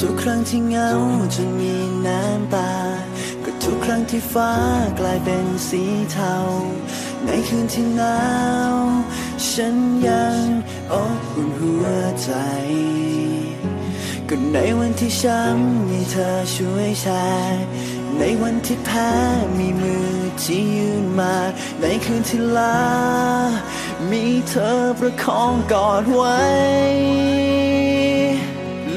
ทุกครั้งที่เหงาจนมีน้ำตา ก็ทุกครั้งที่ฟ้ากลายเป็นสีเทา ในคืนที่หนาว ฉันยังอบอุ่นหัวใจ ก็ในวันที่ช้ำมีเธอช่วยแชร์ในวันที่แพ้มีมือที่ยืนมา ในคืนที่ลา มีเธอประคองกอดไว้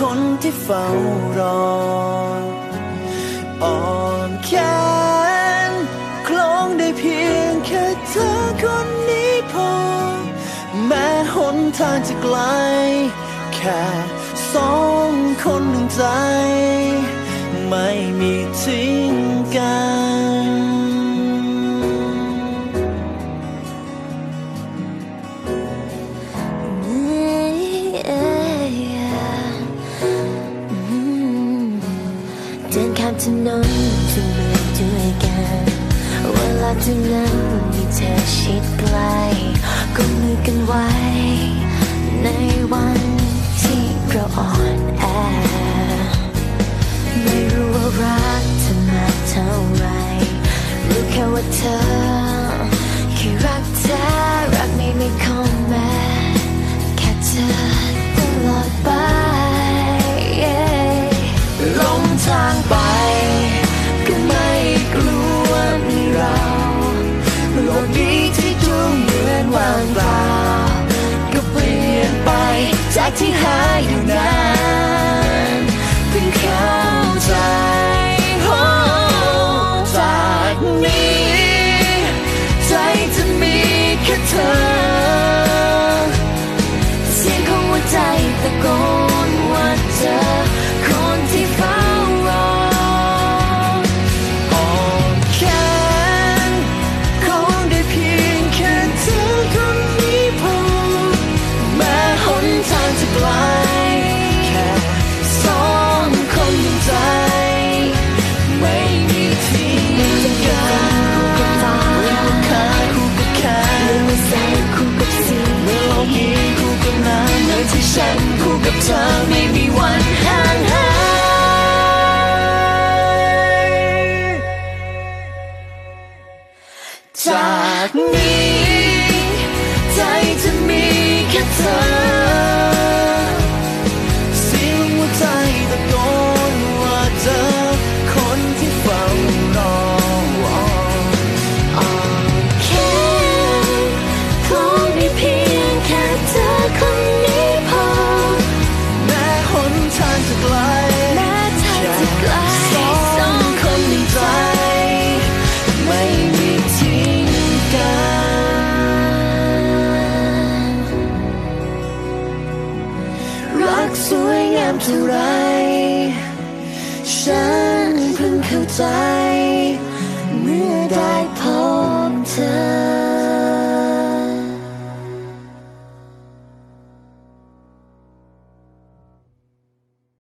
คนที่เฝ้ารออ่อนแขนคล้องได้เพียงแค่เธอคนนี้พอ แม้หนทางจะไกล แค่สองคนหนึ่งใจ ไม่มีทิ้ง เดินข้ามถนนจะเมืองด้วยกันเวลาที่นั้นมีเธอชิดใกล้ก็มือกันไว้ ในวันที่เราอ่อนแอ ไม่รู้ว่ารักเธอมาเท่าไรรู้แค่ว่าเธอางไป ก็ไม่กลัวมีเราโลกนี้ที่ดูเหมือนว่างเปล่าก็เปลี่ยนไปจากที่หายอยู่ กับเธอไม่มีวันห่างหายจากนี้ใจจะมีแค่เธอ ท่าไร ฉันเพิ่งเข้าใจ เมื่อได้พบเธอ